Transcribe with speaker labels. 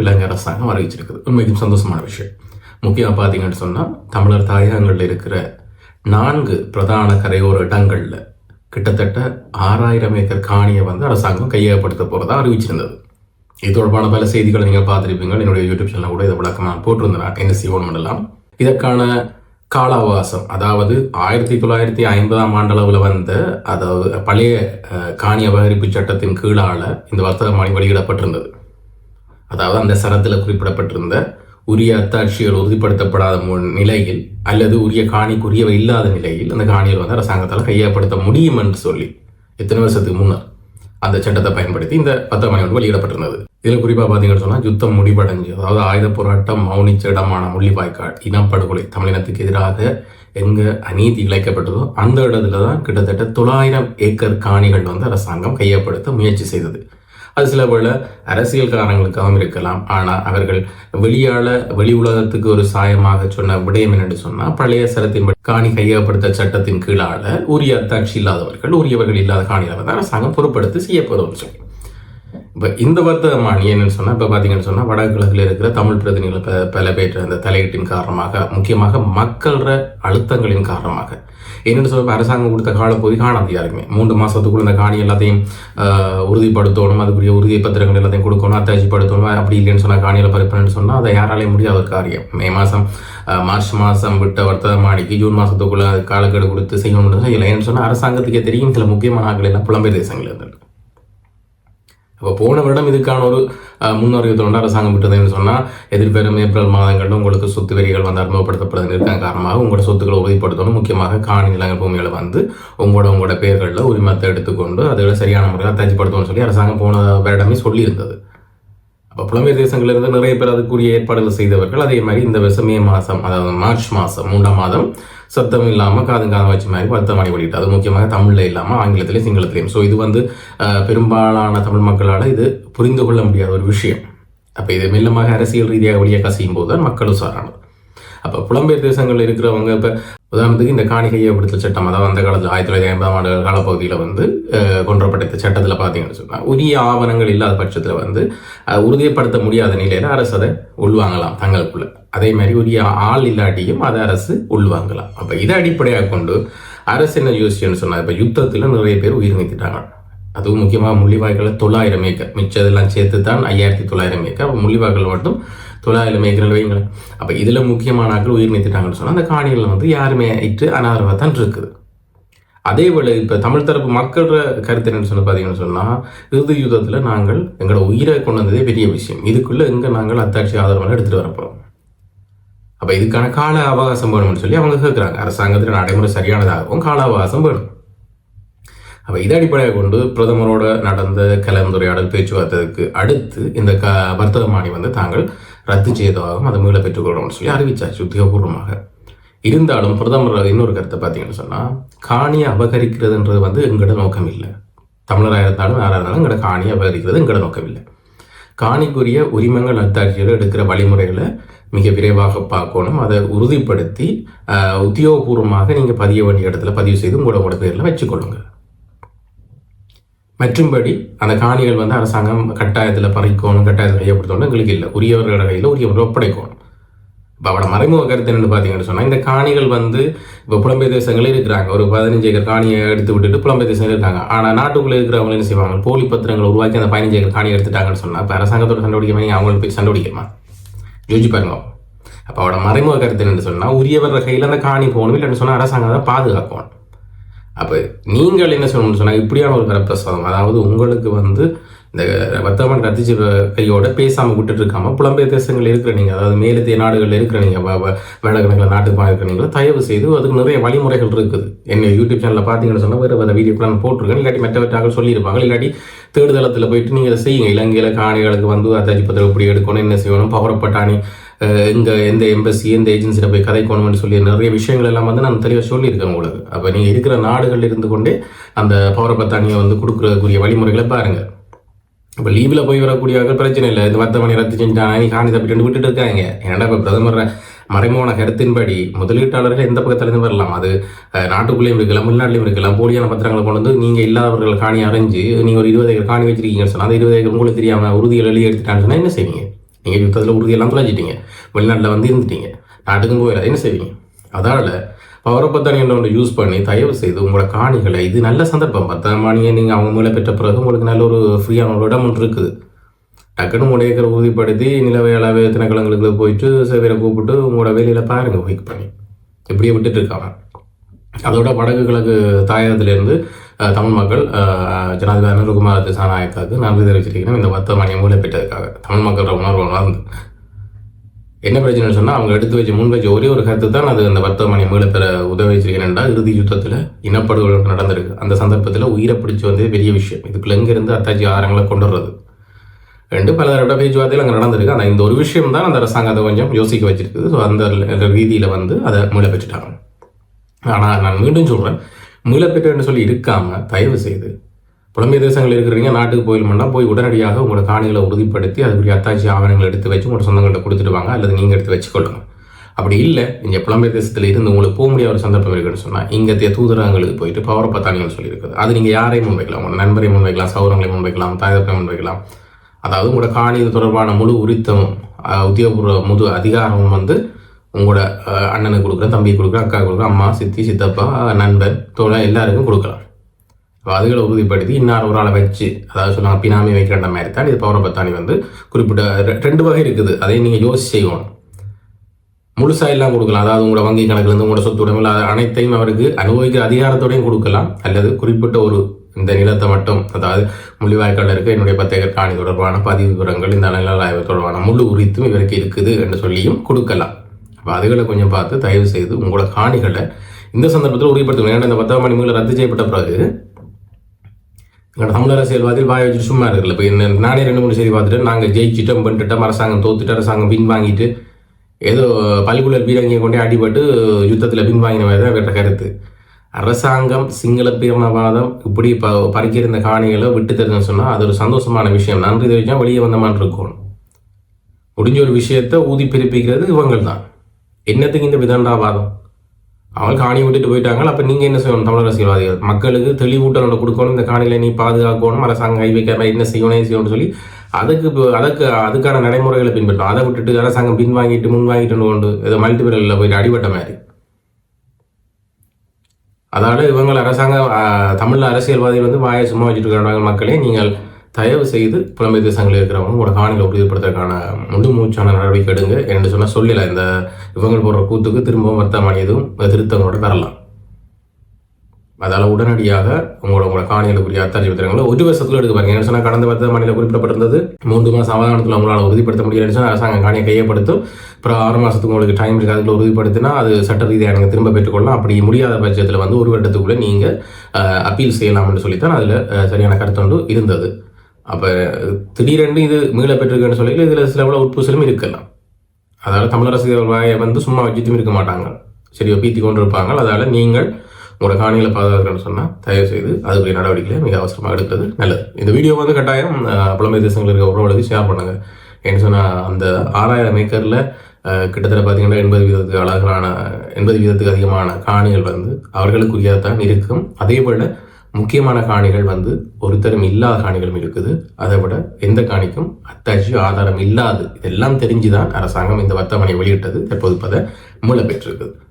Speaker 1: விலங்கு இலங்கை அரசாங்கம் அறிவிச்சிருக்குது. உண்மைக்கும் சந்தோஷமான விஷயம். முக்கியமாக பார்த்தீங்கன்னு சொன்னால் தமிழர் தாயகங்களில் இருக்கிற நான்கு பிரதான கரையோர இடங்களில் கிட்டத்தட்ட ஆறாயிரம் ஏக்கர் காணியை வந்து அரசாங்கம் கையகப்படுத்த போகிறதா அறிவிச்சிருந்தது. இது தொடர்பான பல செய்திகளை நீங்கள் பார்த்துருப்பீங்க என்னுடைய யூடியூப் சேனலில் கூட இதை விளக்கமாக போட்டிருந்தேன். என்ன செய்வோம் பண்ணலாம் இதற்கான கால அவகாசம் அதாவது ஆயிரத்தி தொள்ளாயிரத்தி ஐம்பதாம் ஆண்டளவில் வந்த அதாவது பழைய காணி அபகரிப்பு சட்டத்தின் கீழால இந்த வர்த்தக மானி வெளியிடப்பட்டிருந்தது. அதாவது அந்த சரத்தில் குறிப்பிடப்பட்டிருந்த உரிய அத்தாட்சிகள் உறுதிப்படுத்தப்படாத நிலையில் அல்லது உரிய காணிக்குரியவை இல்லாத நிலையில் அந்த காணிகள் வந்து அரசாங்கத்தால் கையப்படுத்த முடியும் என்று சொல்லி எத்தனை வருஷத்துக்கு முன்னர் அந்த சட்டத்தை பயன்படுத்தி இந்த பத்தாம் ஆண்டு வெளியிடப்பட்டிருந்தது. இதில் குறிப்பாக பார்த்தீங்கன்னு சொன்னால் யுத்தம் முடிவடைஞ்சு அதாவது ஆயுத போராட்டம் மௌனிச்ச இடமான முள்ளிவாய்க்கால் இனப்படுகொலை தமிழினத்துக்கு எதிராக எங்கே அநீதி இழைக்கப்பட்டதோ அந்த இடத்துல தான் கிட்டத்தட்ட தொள்ளாயிரம் ஏக்கர் காணிகள் வந்து அரசாங்கம் கையப்படுத்த முயற்சி செய்தது. அது சில வேளை அரசியல் காரணங்களுக்காகவும் இருக்கலாம். ஆனால் அவர்கள் வெளியால வெளி உலகத்துக்கு ஒரு சாயமாக சொன்ன விடயம் என்னென்று சொன்னால் பழைய சரத்தின் காணி கையகப்படுத்த சட்டத்தின் கீழால உரிய அத்தாட்சி இல்லாதவர்கள் உரியவர்கள் இல்லாத காணிகளை தான் அரசாங்கம் பொறுப்படுத்தி செய்யப்படும் சொல்லி. இப்போ இந்த வர்த்தக மானி என்னன்னு சொன்னால் இப்போ பார்த்தீங்கன்னு சொன்னால் வடகிழக்கில் இருக்கிற தமிழ் பிரதிநிதிகள் பல பேர் அந்த தலையீட்டின் காரணமாக முக்கியமாக மக்கள அழுத்தங்களின் காரணமாக என்னென்னு சொல்ல அரசாங்கம் கொடுத்த காலப்பகுதி காணாது யாருக்குமே. மூன்று மாதத்துக்குள்ள இந்த காணி எல்லாத்தையும் உறுதிப்படுத்தணும் அதுக்குரிய உறுதி பத்திரங்கள் எல்லாத்தையும் கொடுக்கணும் அத்தாட்சிப்படுத்தணும் அப்படி இல்லைன்னு சொன்னால் காணியில் பறிப்பேன்னு சொன்னால் அதை யாராலையும் முடியாத ஒரு காரியம். மே மாதம் மார்ச் மாதம் விட்ட வர்த்தக மாடிக்கு ஜூன் மாதத்துக்குள்ள காலக்கெடு கொடுத்து செய்யணும்னு இல்லை ஏன்னு சொன்னால் அரசாங்கத்துக்கே தெரியும் சில முக்கியமான ஆட்கள் எல்லாம் புலம்பெயர் தேசங்கள் இருந்திருக்கு அப்போ போன வருடம் இதுக்கான ஒரு அஹ், அரசாங்கம் விட்டதுன்னு சொன்னால் எதிர்வரும் ஏப்ரல் மாதங்களில் உங்களுக்கு சொத்து வரிகள் வந்து அறிமுகப்படுத்தப்படுறது இருக்காங்க காரணமாக உங்களோட சொத்துக்களை உறுதிப்படுத்தணும். முக்கியமாக காணி நிலங்கள் பூமிகளை வந்து உங்களோட உங்களோட பேர்களில் உரிமத்தை எடுத்துக்கொண்டு அதில் சரியான முறையில் தச்சுப்படுத்தணும்னு சொல்லி அரசாங்கம் போன வருடமே சொல்லியிருந்தது. அப்போ புலம்பெயர் தேசங்களிலிருந்து நிறைய பேர் அதுக்குரிய ஏற்பாடுகள் செய்தவர்கள். அதே மாதிரி இந்த வருஷம் மே மாதம் அதாவது மார்ச் மாதம் மூன்றாம் மாதம் சத்தம் இல்லாமல் காதும் வச்ச மாதிரி வருத்தமானி வெளியிட்டு அது முக்கியமாக தமிழில் இல்லாமல் ஆங்கிலத்திலையும் சிங்களத்திலையும். ஸோ இது வந்து பெரும்பாலான தமிழ் மக்களால் இது புரிந்து கொள்ள முடியாத ஒரு விஷயம். அப்போ இது மெல்லமாக அரசியல் ரீதியாக வழியாக கசியும் போது தான் மக்கள் உசாரானது அப்போ புலம்பெயர் தேசங்களில் இருக்கிறவங்க இப்போ உதாரணத்துக்கு இந்த காணிகையை கையப்படுத்தல் சட்டம் அதாவது அந்த காலத்தில் ஆயிரத்தி தொள்ளாயிரத்தி ஐம்பதாம் ஆண்டு காலப்பகுதியில் வந்து கொன்றப்பட்ட இந்த சட்டத்தில் பார்த்தீங்கன்னு சொன்னால் உரிய ஆவணங்கள் இல்லாத பட்சத்தில் வந்து உறுதிப்படுத்த முடியாத நிலையில் அரசு அதை உள்வாங்கலாம் தங்களுக்குள்ளே. அதே மாதிரி உரிய ஆள் இல்லாட்டியும் அதை அரசு உள்வாங்கலாம் அப்போ இதை அடிப்படையாக கொண்டு அரசு என்ன யோசிச்சுன்னு சொன்னால் இப்போ யுத்தத்தில் நிறைய பேர் உயிர் நீத்திட்டாங்க. அதுவும் முக்கியமாக முள்ளிவாய்க்கில் தொள்ளாயிரம் ஏக்கர் மிச்சதெல்லாம் சேர்த்து தான் ஐயாயிரத்தி தொள்ளாயிரம் ஏக்கர். அப்போ முள்ளிவாய்க்கில் மட்டும் தொள்ளாயிரம் ஏக்கர் வைங்களேன். அப்போ இதில் முக்கியமான ஆட்கள் உயிர் நீத்திட்டாங்கன்னு சொன்னால் அந்த காணிகளில் வந்து யாருமே இட்டு அனாதரவாக தான் இருக்குது. அதே போல் இப்போ தமிழ் தரப்பு மக்களோட கருத்து என்னன்னு சொல்லி பார்த்தீங்கன்னு சொன்னால் இறுதி யுத்தத்தில் நாங்கள் எங்களோட உயிரை கொண்டு வந்ததே பெரிய விஷயம். இதுக்குள்ளே எங்கே நாங்கள் அத்தாட்சி ஆதரவெல்லாம் எடுத்துகிட்டு வரப்போகிறோம் அப்போ இதுக்கான கால அவகாசம் வேணும்னு சொல்லி அவங்க கேட்குறாங்க அரசாங்கத்தில் நடைமுறை சரியானதாகவும் கால அவகாசம் வேணும். அப்போ இதை அடிப்படையாக கொண்டு பிரதமரோட நடந்த கலந்துரையாடல் பேச்சுவார்த்தைக்கு அடுத்து இந்த க வர்த்தக மானி வந்து தாங்கள் ரத்து செய்ததாகவும் அதை மீள பெற்றுக்கொள்ளணும்னு சொல்லி அறிவிச்சாச்சு உத்தியோகபூர்வமாக. இருந்தாலும் பிரதமர் இன்னொரு கருத்தை பார்த்தீங்கன்னு சொன்னால் காணியை அபகரிக்கிறதுன்றது வந்து எங்களோட நோக்கம் இல்லை தமிழராக இருந்தாலும் யாராக இருந்தாலும் எங்களோட காணியை அபகரிக்கிறது எங்களோட நோக்கம் இல்லை காணிக்குரிய உரிமங்கள் அத்தாட்சியில் எடுக்கிற வழிமுறைகளை மிக விரைவாக பார்க்கணும். அதை உறுதிப்படுத்தி உத்தியோகபூர்வமாக நீங்கள் பதிய வேண்டிய இடத்துல பதிவு செய்து உங்களோட உங்களோட பேரில் வச்சுக்கொள்ளுங்க மற்றும்படி அந்த காணிகள் வந்து அரசாங்கம் கட்டாயத்தில் பறிக்கணும் கட்டாயத்தில் கையப்படுத்தணும். எங்களுக்கு இல்லை. உரியவர்களோட கையில் உரியவர்கள் ஒப்படைக்கணும். இப்போ அவட மறைமுக கருத்து என்னென்னு பார்த்தீங்கன்னு சொன்னால் இந்த காணிகள் வந்து இப்போ புலம்பெயர் தேசங்களே இருக்கிறாங்க. ஒரு பதினஞ்சு ஏக்கர் காணியை எடுத்து விட்டுட்டு புலம்பெயர் தேசங்கள் இருக்காங்க. ஆனால் நாட்டுக்குள்ளே இருக்கிறவங்க என்ன செய்வாங்க? போலி பத்திரங்களை உருவாக்கி அந்த பதினஞ்சு ஏக்கர் காணியை எடுத்துட்டாங்கன்னு சொன்னால் இப்போ அரசாங்கத்தோட சண்டை பிடிக்காம நீங்கள் அவங்களுக்கு போய் சண்டை பிடிக்கமா யோசிச்சு பாருங்க அப்போ அவட மறைமுக கருத்து என்னென்னு சொன்னால் உரியவர் கையில் அந்த காணி போகணும் இல்லைன்னு சொன்னால் அரசாங்கம் அதை பாதுகாக்கணும். அப்போ நீங்கள் என்ன சொல்லணும்னு சொன்னால் இப்படியான ஒரு வரப்பிரசாதம் அதாவது உங்களுக்கு வந்து இந்த வர்த்தகமான கத்திச்சு கையோட பேசாமல் விட்டுட்டு இருக்காமல் புலம்பெயர் தேசங்கள் இருக்கிற நீங்கள் அதாவது மேலத்திய நாடுகளில் இருக்கிற நீங்கள் வேடக்கணக்கில் நாட்டுக்கு இருக்கிற நீங்கள் தயவு செய்து அதுக்கு நிறைய வழிமுறைகள் இருக்குது. என்ன யூடியூப் சேனலில் பார்த்தீங்கன்னு சொன்னால் வேறு வேறு வீடியோ நான் போட்டிருக்கேன். இல்லாட்டி மற்றவற்றாக சொல்லியிருப்பாங்க. இல்லாட்டி தேடுதளத்தில் போயிட்டு நீங்கள் அதை செய்யுங்க. இலங்கையில் காணிகளுக்கு வந்து அத்தாச்சி பத்திரம் எப்படி எடுக்கணும் என்ன செய்யணும் பவரப்பட்டாணி இங்கே எந்த எம்பசி எந்த ஏஜென்சியில் போய் கதைக்கணும்னு சொல்லி நிறைய விஷயங்கள் எல்லாம் வந்து நான் தெளிவாக சொல்லியிருக்கேன் உங்களுக்கு. அப்போ நீங்கள் இருக்கிற நாடுகளில் இருந்து கொண்டே அந்த பவரப்பத்தானியை வந்து கொடுக்குறதுக்குரிய வழிமுறைகளை பாருங்கள் இப்போ லீவில் போய் வரக்கூடியவர்கள் பிரச்சனை இல்லை. இந்த வர்த்தமணி ரத்து செஞ்சாங்க நீ காணி தப்பிட்டு விட்டுட்டு இருக்காங்க. ஏன்னா இப்போ பிரதமர் மறைமுகமான கருத்தின்படி முதலீட்டாளர்கள் எந்த பக்கத்துலேருந்து வரலாம்? அது நாட்டுக்குள்ளேயும் இருக்கலாம் வெளிநாட்டிலையும் இருக்கலாம். போலியான பத்திரங்களை கொண்டு வந்து நீங்கள் இல்லாதவர்கள் காணி அரைஞ்சு நீங்கள் ஒரு இருபது ஏக்கர் காணி வச்சிருக்கீங்கன்னு சொன்னால் அந்த இருபது ஏக்கர் உங்களுக்கு தெரியாமல் உறுதிகள் எழுதி எடுத்துட்டான்னு சொன்னால் என்ன செய்வீங்க? நீங்கள் யுத்தத்தில் உறுதியெல்லாம் தொலைச்சிட்டீங்க வெளிநாட்டில் வந்து இருந்துட்டீங்க. நாட்டுக்கும் போயிடாது. என்ன செய்வீங்க? அதால் பவரப்பத்தானி என்ற ஒன்று யூஸ் பண்ணி தயவு செய்து உங்களோட காணிகளை இது நல்ல சந்தர்ப்பம். பத்தாம் மானியை நீங்கள் அவங்க மேலே பெற்ற பிறகு உங்களுக்கு நல்ல ஒரு ஃப்ரீயான ஒரு இடம் ஒன்று இருக்குது. டக்குன்னு உங்களோட உறுதிப்படுத்தி நிலவை அளவு போயிட்டு சேவையை கூப்பிட்டு உங்களோட வேலையில் பாருங்க ஒய்க் பண்ணி. இப்படியே விட்டுட்டு இருக்காங்க. அதோட வடக்கு கிழக்கு தாயகத்திலேருந்து தமிழ் மக்கள் அஹ், ஜனாதிபதி அனுருகுமார் திசாநாயக்காவுக்கு நன்றி தெரிவிச்சிருக்கிறேன் இந்த வர்த்தமானியை மூலம் பெற்றதுக்காக தமிழ் மக்களோட உணர்வு உணர்ந்து. என்ன பிரச்சனை சொன்னால் அவங்க எடுத்து வச்ச முன் வச்ச ஒரே ஒரு கருத்து தான் அது அந்த வர்த்தமானியை மீள பெற உதவி வச்சிருக்கேன்டா இறுதி யுத்தத்தில் இனப்படுகொலை நடந்திருக்கு. அந்த சந்தர்ப்பத்தில் உயிரை பிடிச்சி வந்து பெரிய விஷயம். இதுக்குள்ள இருந்து அத்தாச்சி ஆரங்களை கொண்டு வர்றது? ரெண்டு பல தடவை பேச்சுவார்த்தையில் அங்கே நடந்திருக்கு. ஆனால் இந்த ஒரு விஷயம் தான் அந்த அரசாங்கத்தை கொஞ்சம் யோசிக்க வச்சிருக்குது. ஸோ அந்த ரீதியில் வந்து அதை மீள பெற்றுட்டாங்க. ஆனால் நான் மீண்டும் சொல்கிறேன் மீளப்பெற்றன்னு சொல்லி இருக்காமல் தயவு செய்து புலம்பெயர் தேசங்களில் இருக்கிறீங்க நாட்டுக்கு போயிடுமெண்டா போய் உடனடியாக உங்களோட காணிகளை உறுதிப்படுத்தி அதுக்குரிய அத்தாட்சி ஆவணங்களை எடுத்து வச்சு உங்களோட சொந்தங்கள்ட்ட கொடுத்துட்டு வாங்க அல்லது நீங்கள் எடுத்து வச்சுக்கொள்ளுங்க அப்படி இல்லை இங்கே புலம்பெயர் தேசத்தில் இருந்து உங்களுக்கு போக முடியாத ஒரு சந்தர்ப்பம் இருக்குன்னு சொன்னால் இங்கே தூதரகங்களுக்கு போயிட்டு பவர் பத்தானிகள் சொல்லியிருக்குது. அது நீங்கள் யாரையும் முன்வைக்கலாம் உங்கள் நண்பரை முன்வைக்கலாம் சௌரங்களை முன்வைக்கலாம் தாயத்தை முன்வைக்கலாம். அதாவது உங்களோட காணி தொடர்பான முழு உரித்தமும் உத்தியோகபூர்வ முது அதிகாரமும் வந்து உங்களோட அண்ணனுக்கு கொடுக்குறேன் தம்பி கொடுக்குறேன் அக்கா கொடுக்குறேன் அம்மா சித்தி சித்தப்பா நண்பன் தோழ எல்லாருக்கும் கொடுக்கலாம். அதுகளை உறுதிப்படுத்தி இன்னார் ஒரு ஆளை வச்சு அதாவது சொல்லுவாங்க பினாமி வைக்கிற மாதிரி தான் இது பவர பத்தாணி வந்து குறிப்பிட்ட ரெண்டு வகை இருக்குது. அதை நீங்கள் யோசிச்சு செய்வோம் முழுசாக எல்லாம் கொடுக்கலாம். அதாவது உங்களோட வங்கி கணக்குலேருந்து உங்களோட சொத்து உடம்புல அனைத்தையும் அவருக்கு அனுபவிக்கிற அதிகாரத்தோடையும் கொடுக்கலாம். அல்லது குறிப்பிட்ட ஒரு இந்த நிலத்தை மட்டும் அதாவது முள்ளிவாய்க்காலில் இருக்க என்னுடைய பத்தேக காணி தொடர்பான பதிவு விவரங்கள் இந்த நில ஆய்வு தொடர்பான முழு உரித்தும் இவருக்கு இருக்குது என்று சொல்லியும் கொடுக்கலாம். அப்போ அதுகளை கொஞ்சம் பார்த்து தயவு செய்து உங்களோட காணிகளை இந்த சந்தர்ப்பத்தில் உறுதிப்படுத்தணும். ஏன்னா இந்த பத்தாம் மணி மூலம் ரத்து செய்யப்பட்ட பிறகு எங்களோட தமிழ் அரசியல்வாதிகள் வாய் வச்சுட்டு சும்மா இருக்கல இப்போ என்ன நானே ரெண்டு மூணு செய்தி பார்த்துட்டு நாங்கள் ஜெயிச்சிட்டோம் பண்ணிட்டோம் அரசாங்கம் தோத்துட்டு அரசாங்கம் பின் வாங்கிட்டு ஏதோ பல்குலர் பீரங்கியை கொண்டே அடிபட்டு யுத்தத்தில் பின் வாங்கின மாதிரி தான் கேட்ட கருத்து. அரசாங்கம் சிங்கள பிரமவாதம் இப்படி ப பறிக்கிற இந்த காணிகளை விட்டு தெரிஞ்சுன்னு சொன்னால் அது ஒரு சந்தோஷமான விஷயம். நன்றி தெரிவிச்சா வெளியே வந்த மாதிரி இருக்கும். முடிஞ்ச ஒரு விஷயத்தை ஊதி பிறப்பிக்கிறது இவங்கள் தான் என்னத்துக்கு இந்த விதண்டாவாதம்? அவங்க காணி விட்டுட்டு போயிட்டாங்க. அப்போ நீங்கள் என்ன செய்யணும்? தமிழ் அரசியல்வாதிகள். மக்களுக்கு தெளிவூட்டல் கொடுக்கணும். இந்த காணியில் நீ பாதுகாக்கணும். அரசாங்கம் கை வைக்க என்ன செய்யணும்? செய்யணும்னு சொல்லி அதுக்கு இப்போ- அதுக்கு அதுக்கான நடைமுறைகளை பின்பற்றணும். அதை விட்டுட்டு அரசாங்கம் பின் வாங்கிட்டு முன் வாங்கிட்டு கொண்டு ஏதோ மல்டிபிரலில் போயிட்டு அடிபட்ட மாதிரி. அதாவது இவங்களை அரசாங்கம் தமிழ் அரசியல்வாதிகள் வந்து வாயை சும்மா வச்சுட்டு இருக்கிறாங்க. மக்களே நீங்கள் தயவு செய்து புலம்பெயர் தேசங்களில் இருக்கிறவங்க உங்களோட காணியில் உறுதிப்படுத்துறதுக்கான முழு மூச்சான நடவடிக்கை எடுங்க. என்று சொன்னால் சொல்லலை இந்த இவங்கள் போடுற கூத்துக்கு திரும்பவும் வர்த்தமானி எதுவும் திருத்தங்களோட தரலாம். அதால் உடனடியாக உங்களோட உங்களோட காணிகளுக்குரிய அத்தாட்சி பத்திரங்களை ஒரு வருஷத்தில் எடுக்க பாருங்க. என்ன சொன்னால் கடந்த வர்த்தமானியில் குறிப்பிடப்பட்டிருந்தது. மூன்று மாதம் அவதானத்தில் உங்களால் உறுதிப்படுத்த முடியலன்னு சொன்னால் அரசாங்கம் காணியை கையப்படுத்தும். அப்புறம் ஆறு மாதத்துக்கு உங்களுக்கு டைம் இருக்குது அதுக்குள்ள உறுதிப்படுத்தினா அது சட்ட ரீதியாக நீங்கள் திரும்ப பெற்றுக்கொள்ளலாம். அப்படி முடியாத பட்சத்தில் வந்து ஒரு வருடத்துக்குள்ளே நீங்கள் அப்பீல் செய்யலாம்னு சொல்லித்தான் அதில் சரியான கருத்தொன்று இருந்தது. அப்போ திடீரென்று இது மீள பெற்றிருக்குன்னு சொல்லி இதில் சில உள்ள உட்பூசலும் இருக்கலாம். அதால் தமிழரசு வாயை வந்து சும்மா வச்சுட்டும் இருக்க மாட்டாங்க. சரி பீத்தி கொண்டு இருப்பாங்க அதால் நீங்கள் உங்களோட காணிகளை பாதுகாக்கணும்னு சொன்னால் தயவு செய்து அதுக்குரிய நடவடிக்கைகளை மிக அவசரமாக எடுக்கிறது நல்லது. இந்த வீடியோ வந்து கட்டாயம் புலமை புலம்பெயர் தேசங்களில் இருக்க உறவுகளுக்கு ஷேர் பண்ணுங்க. ஏன்னு சொன்னால் அந்த ஆறாயிரம் ஏக்கரில் கிட்டத்தட்ட பார்த்தீங்கன்னா எண்பது வீதத்துக்கு அழகான எண்பது வீதத்துக்கு அதிகமான காணிகள் வந்து அவர்களுக்குரியதான் இருக்கும். அதே போல் முக்கியமான காணிகள் வந்து ஒருத்தரும் இல்லாத காணிகளும் இருக்குது. அதை விட எந்த காணிக்கும் அத்தாட்சி ஆதாரம் இல்லாது. இதெல்லாம் தெரிஞ்சுதான் அரசாங்கம் இந்த வர்த்தமனை வெளியிட்டது. தற்போது பத மூல பெற்றிருக்குது